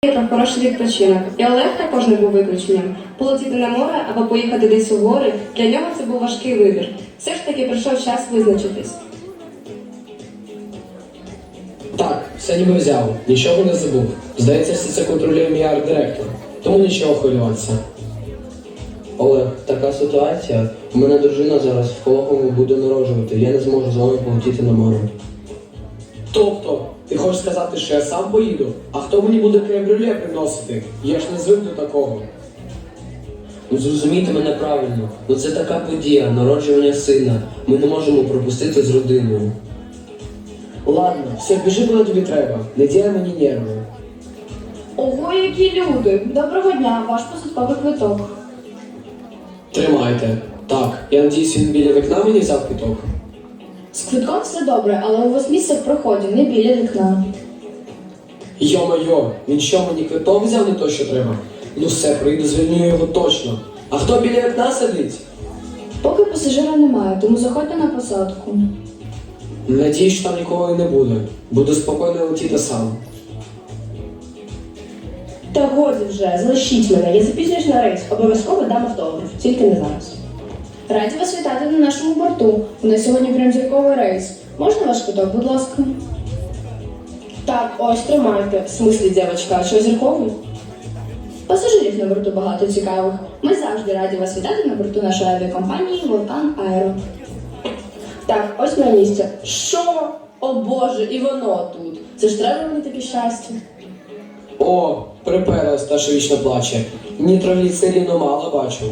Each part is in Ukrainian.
про хороший відпочинок. І Олег також не був виключенням. Полетіти на море або поїхати десь у гори для нього це був важкий вибір. Все ж таки прийшов час визначитись. Так, все ніби взяв, нічого не забув. Здається, все це контролює мій арт-директор, тому нічого хвилюватися. Олег, така ситуація. У мене дружина зараз в пологовому буде народжувати, я не зможу з вами полетіти на море. Тобто, ти хочеш сказати, що я сам поїду, а хто мені буде кабріоле приносити? Я ж не звик до такого. Ну зрозумійте мене правильно, ну це така подія, народжування сина. Ми не можемо пропустити з родиною. Ладно, все, біжи, куди тобі треба. Не діляй мені нерви. Ого, які люди! Доброго дня, ваш посадковий квиток. Тримайте. Так, я надіюсь, він біля вікна мені взяв квиток. З квитком все добре, але у вас місце в проході, не біля вікна. Йо-майо, він що мені квиток взяв не то, що треба? Ну все, прийду, звільню його точно. А хто біля вікна сидить? Поки пасажира немає, тому заходьте на посадку. Надіюсь, що там нікого і не буде. Буду спокійно летіти сам. Та годі вже, залишіть мене, я запізнююсь на рейс, обов'язково дам автограф, тільки не зараз. Раді вас вітати на нашому борту. У нас сьогодні прям зірковий рейс. Можна ваш квиток, будь ласка? Так, ось тримайте. В смислі, дівчатка, а що зірковий? Пасажирів на борту багато цікавих. Ми завжди раді вас вітати на борту нашої авіакомпанії Вулкан Аеро. Так, ось моє місце. Що? О Боже, і воно тут. Це ж треба мені таке щастя. О, приперлась та вічно плаче. Нітрогліцерину мало бачу.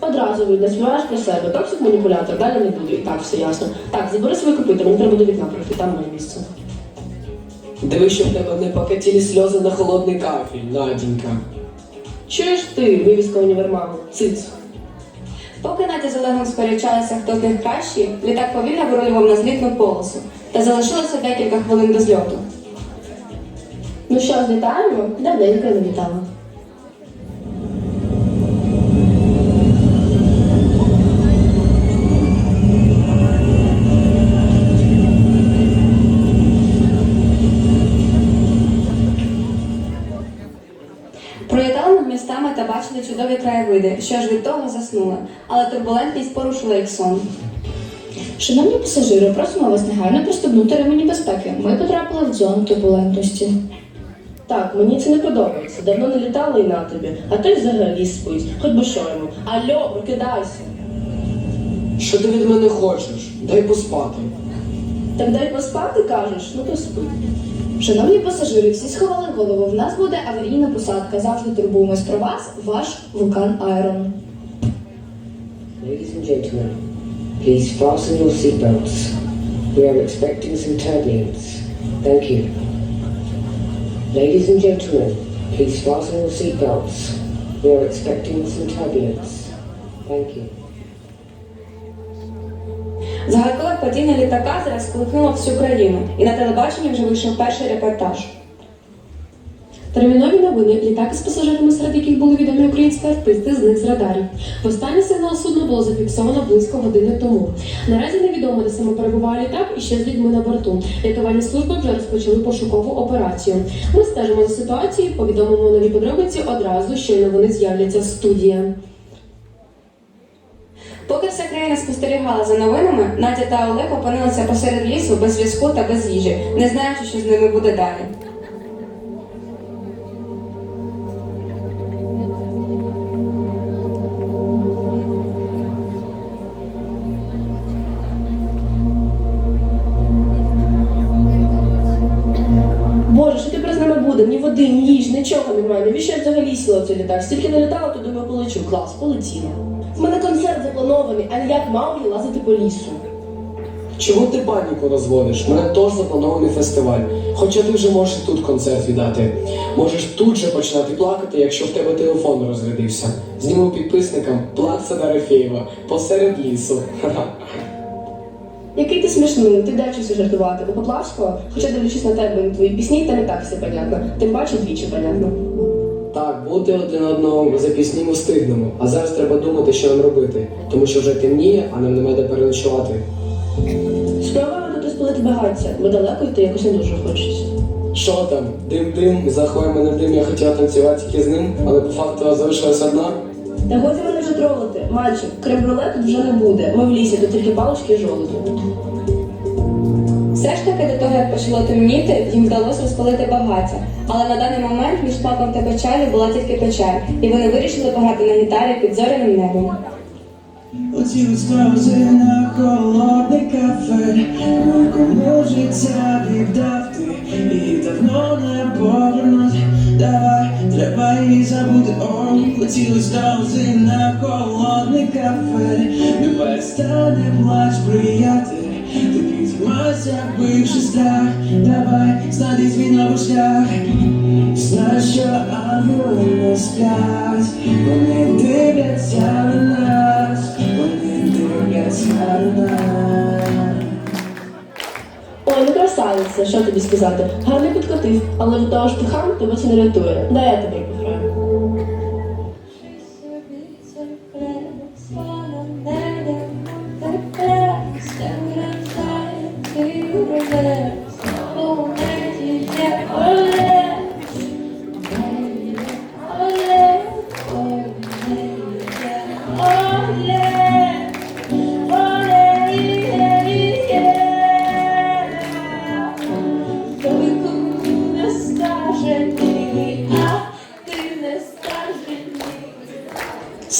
Одразу видно, співаєш про себе. Токсик маніпулятор, далі не буду. І так, все ясно. Так, забери свої копити, мені треба до вікна пройти, там моє місце. Диви, щоб в тебе не покатілі сльози на холодний кафель, Надінька. Чуєш ти, вивіска універмагу? Циц. Поки Надя з Олегом сперечалися, хто з них кращий, літак повільно вирулював на злітну полосу. Та залишилося декілька хвилин до зльоту. Ну що, злітаємо? Давненько не літала. Пролітали над містами та бачили чудові краєвиди, що аж від того заснули, але турбулентність порушила їх сон. Шановні пасажири, просимо вас негайно пристебнути ремені безпеки. Ми потрапили в зону турбулентності. Так, мені це не подобається. Давно не літала і на тобі, а той взагалі спить. Хоч би що йому. Альо, прокидайся. Що ти від мене хочеш? Дай поспати. Так дай поспати кажеш, ну то спи. Шановні пасажири, всі сховали голову. В нас буде аварійна посадка. Завжди турбуємось про вас, ваш вулкан Айрон. Ladies and gentlemen, please fasten your seatbelts. We are expecting some turbulence. Thank you. Ladies and gentlemen, please fasten your seatbelts. We are expecting some turbulence. Thank you. Загадкове падіння літака зараз сколихнуло всю країну, і на телебаченні вже вийшов перший репортаж. Термінові новини, літаки з пасажирами, серед яких були відомі українські артисти, зник з радарів. Востаннє сигнал судна було зафіксовано близько години тому. Наразі невідомо, де саме перебуває літак і ще з людьми на борту. Рятувальні служби вже розпочали пошукову операцію. Ми стежимо за ситуацією, повідомимо нові подробиці одразу, щойно вони з'являться в студії. Країна спостерігала за новинами, Надя та Олег опинилися посеред лісу без зв'язку та без їжі, не знаючи, що з ними буде далі. Боже, що тепер з нами буде? Ні води, ні їж, нічого немає. Навіщо я взагалі сіла в цей літак? Стільки не літала, то думаю, полечу. Клас, полетіла. Концерт запланований, а ніяк мав я лазити по лісу. Чого ти паніку розводиш? У мене теж запланований фестиваль. Хоча ти вже можеш і тут концерт віддати. Можеш тут же починати плакати, якщо в тебе телефон розрядився. Зніму підписникам плакса Дорофєєва посеред лісу. Який ти смішний, ти щось жартувати. У Поплавського, хоча дивлячись на тебе і твої пісні, там і так все понятно. Тим паче двічі понятно. Бути один одного за пісні ми встигнемо. А зараз треба думати, що нам робити. Тому що вже темніє, а нам нема де переночувати. Спробуємо тут розпалити багаття, бо далеко йти якось не дуже хочеться. Що там? Дим-дим, заховай мене дим, я хотіла танцювати тільки з ним, але по факту залишилась одна. Та годі мене вже тролити. Мальчик, крем-брюле тут вже не буде. Ми в лісі, тут тільки палички і жолуді. Все ж таки, до того, як почало темніти, їм вдалося розпалити багаття. Але на даний момент між папом та печалю була тільки печаль, і вони вирішили пограти на гітарі під зоряним небом. Оці сльози на холодне кафе, кому життя віддав і давно не повернуть. Давай, треба її забути, о, хотіли сльози на холодне кафе, не перестане плач, приятель, ти підіймайся, бивши страх, давай, знайди свій новий шлях, знай, що ангели не сплять, вони дивляться на нас, вони дивляться на нас. Ой, ну красавиця, що тобі сказати? Гарно підкотив, але від того ж ти хам тебе це не рятує. Дай я тобі пограю.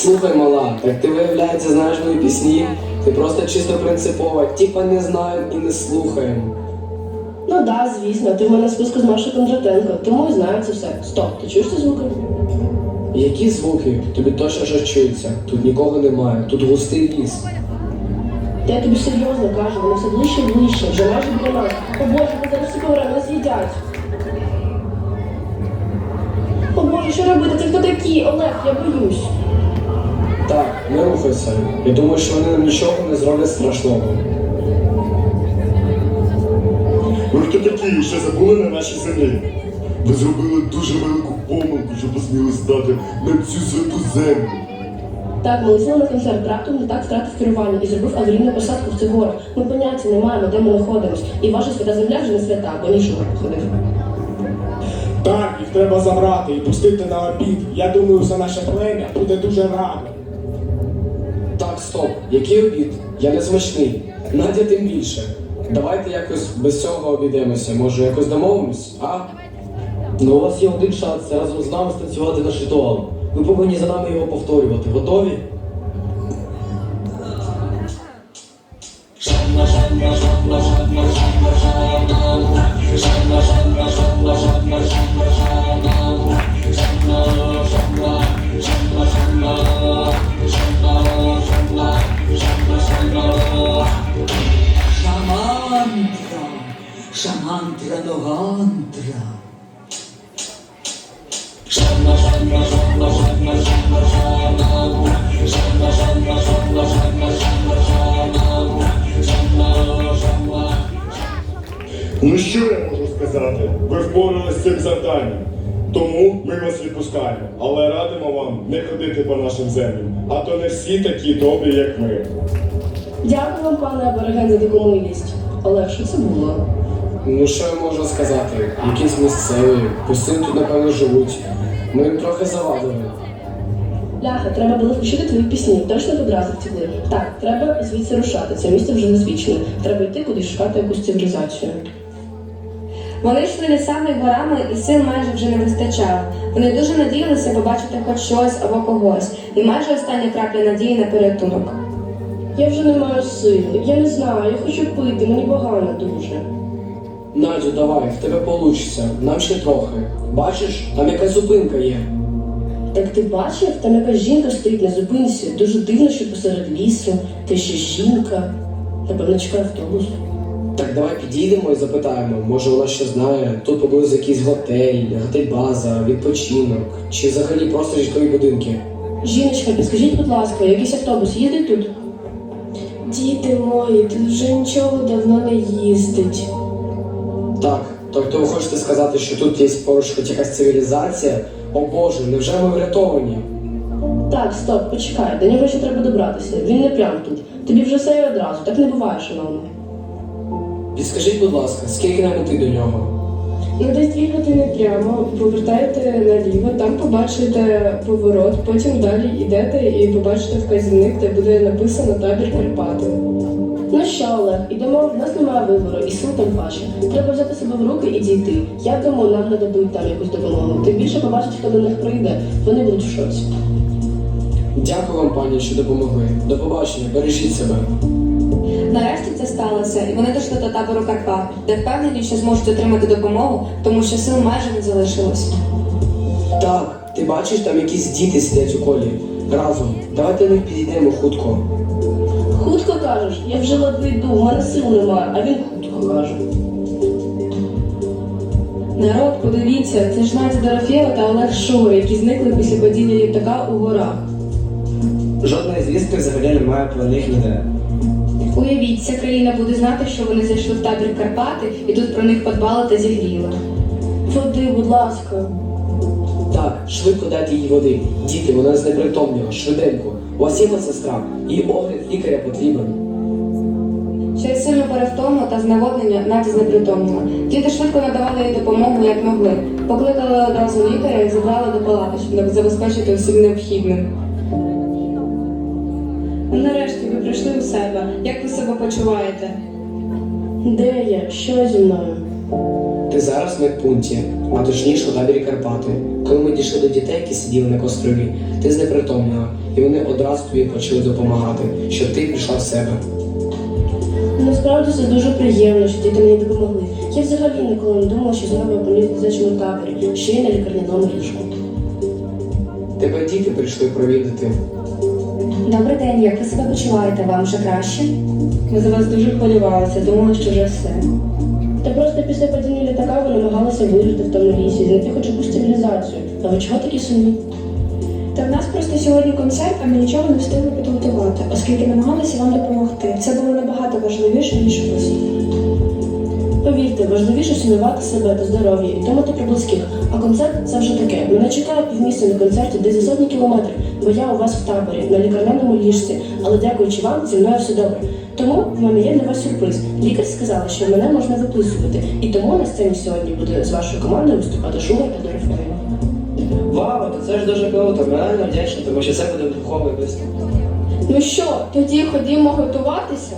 Слухай, мала, так ти виявляється, знаєш мої пісні. Ти просто чисто принципова, типа не знаємо і не слухаємо. Ну да, звісно, ти в мене списку з Машою Кондратенко, тому і знаю це все. Стоп, ти чуєш ці звуки? Які звуки? Тобі точно що чується? Тут нікого немає, тут густий ліс. Та я тобі серйозно кажу, вони все ближче і ближче, вже майже біля нас. О боже, ми зараз всі помремо, нас їдять. О боже, що робити? Це хто такі? Олег, я боюсь. Так, не рухайся. Я думаю, що вони нам нічого не зроблять страшного. Ви хто такі, що забули на нашій землі? Ви зробили дуже велику помилку, що посміли стати на цю святу землю. Так, ми летіли на концерт, раптом літак втратив керування і зробив аварійну посадку в цих горах. Ми поняття не маємо, де ми знаходимось. І ваша свята земля вже не свята, бо нічого походив. Так, їх треба забрати і пустити на обід. Я думаю, все наше плем'я буде дуже радо. Так, стоп, який обід? Я не смачний. Надя тим більше. Давайте якось без цього обійдемося. Може, якось домовимось, а? Ну, у вас є один шанс разом з нами станцювати наш ритуал. Ви повинні за нами його повторювати. Готові? Шамантра, Ну що я можу сказати? Ви впоралися з цим завданням. Тому ми вас відпускаємо, але радимо вам не ходити по нашим землям, а то не всі такі добрі, як ми. Дякую вам, пане Абориген, за таку милість. Олег, що це було? Ну що я можу сказати? Якісь місцеві, постійно тут, напевно, живуть. Ми їм трохи завадили. Ляха, треба було включити твої пісні, точно одразу втекли. Так, треба звідси рушати. Це місце вже незвичне. Треба йти кудись шукати якусь цивілізацію. Вони йшли лісами і горами, і сил майже вже не вистачало. Вони дуже надіялися побачити хоч щось або когось, і майже остання крапля надії на порятунок. Я вже не маю сили. Я не знаю, я хочу пити, мені погано дуже. Надю, давай, в тебе получиться. Нам ще трохи. Бачиш, там якась зупинка є. Так ти бачив, там якась жінка стоїть на зупинці. Дуже дивно, що посеред лісу, та ще жінка. Напевно, чекає автобус. Так давай підійдемо і запитаємо, може вона ще знає, тут поблизу якийсь готель, готель-база, відпочинок, чи взагалі просто житлові будинки. Жіночка, підскажіть, будь ласка, якийсь автобус їде тут? Діти мої, тут вже нічого давно не їздить. Так, тобто ви хочете сказати, що тут є поруч хоч якась цивілізація? О Боже, невже ми врятовані? Так, стоп, почекай, до нього ще треба добратися. Він не прямо тут. Тобі вже все і одразу, так не буває, шановний. Підскажіть, будь ласка, скільки нам іти до нього? Ну, десь дві години прямо, повертаєте наліво, там побачите поворот, потім далі йдете і побачите вказівник, де буде написано табір Карпати. Ну що, Олег, ідемо, в нас немає вибору, і сил там паче. Треба взяти себе в руки і дійти. Я думаю, нам нададуть там якусь допомогу. Тим більше побачить, хто до них прийде. Вони будуть в шоці. Дякую вам, пані, що допомогли. До побачення, бережіть себе. Нарешті це сталося, і вони дійшли до табору Карпат, де впевнені, що зможуть отримати допомогу, тому що сил майже не залишилось. Так, ти бачиш, там якісь діти сидять у колі. Разом. Давайте до них підійдемо хутко. Хутко кажеш, я вже ледве йду, в мене сил немає, а він хутко каже. Народ, подивіться, це ж Надя Дорофєва та Олег Шура, які зникли після падіння літака у горах. Жодної звістки взагалі немає про них ніде. Уявіть, ця країна буде знати, що вони зайшли в табір Карпати і тут про них подбали та зігріли. Води, будь ласка. Так, швидко дайте їй води. Діти, вона знепритомніла, швиденько. У вас є медсестра, їй огляд лікаря потрібен. Через сильну перевтому та зневоднення Надя знепритомніла. Діти швидко надавали їй допомогу, як могли. Покликали одразу лікаря і забрали до палати, щоб забезпечити усім необхідним. Почуваєте? Де я? Що зі мною? Ти зараз в медпункті, а точніше у таборі Карпати. Коли ми дійшли до дітей, які сиділи на кострові, ти знепритомніла, і вони одразу тобі почали допомагати, щоб ти прийшла в себе. Насправді це дуже приємно, що діти мені допомогли. Я взагалі ніколи не думала, що знову опинюсь в дитячому таборі, ще й на лікарняному ліжку. Тебе діти прийшли провідати. Добрий день, як ви себе почуваєте? Вам вже краще? Ми за вас дуже хвилювалися, думали, що вже все. Та просто після падіння літака ви намагалися вижити в тому лісі, знайти хоч якусь цивілізацію. А ви чого такі сумні? Та в нас просто сьогодні концерт, а ми нічого не встигли підготувати, оскільки намагалися вам допомогти. Це було набагато важливіше, ніж усі. Повірте, важливіше цінувати себе та здоров'я і думати про близьких. А концерт це вже таке. Мене чекає півмісця на концерті, де за сотні кілометрів, бо я у вас в таборі, на лікарняному ліжці. Але дякуючи вам, зі мною все добре. Тому в мене є для вас сюрприз. Лікар сказала, що мене можна виписувати. І тому на сцені сьогодні буде з вашою командою виступати Шура та Дорофеєва. Вау, то це ж дуже круто. Ми реально вдячні, тому що це буде духовий виступ. Ну що, тоді ходімо готуватися?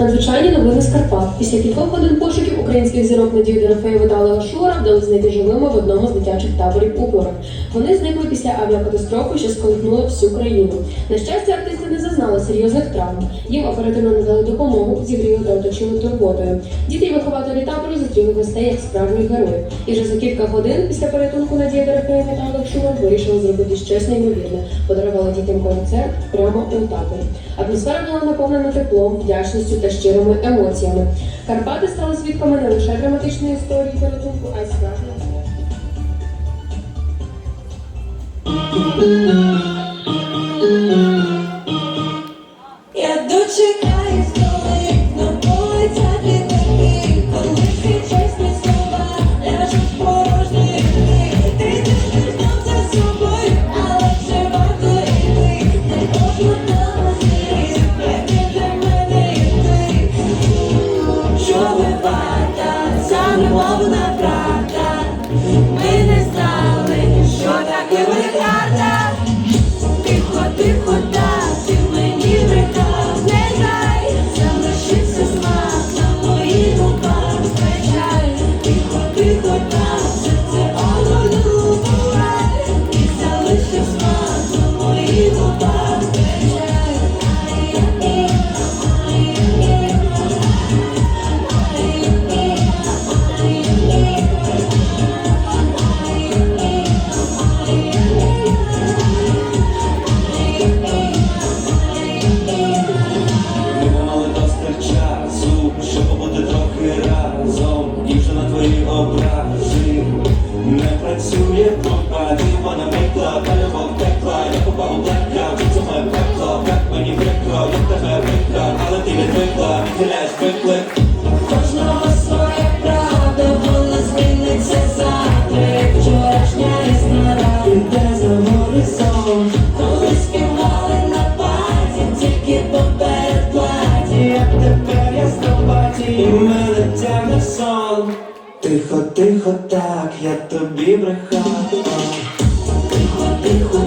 Надзвичайні новини з Карпат. Після кількох годин пошуків українських зірок Надії Дорофеєва та Олега Шура вдалося знайти живими в одному з дитячих таборів у горах. Вони зникли після авіакатастрофи, що сколихнула всю країну. На щастя, артисти не зазнали серйозних травм. Їм оперативно надали допомогу, зігріли та оточили турботою. Діти й вихователі табору зустріли гостей як справжніх героїв. І вже за кілька годин після порятунку Надія Дорофеєва та Олег Шура вирішили зробити щось неймовірне. Подарували дітям концерт прямо у таборі. Атмосфера була наповнена теплом, вдячністю та щирими емоціями. Карпати стали свідками не лише драматичної історії порятунку, а й справжнього. І мене сон. Тихо, тихо, так, я тобі брехав. Тихо, тихо,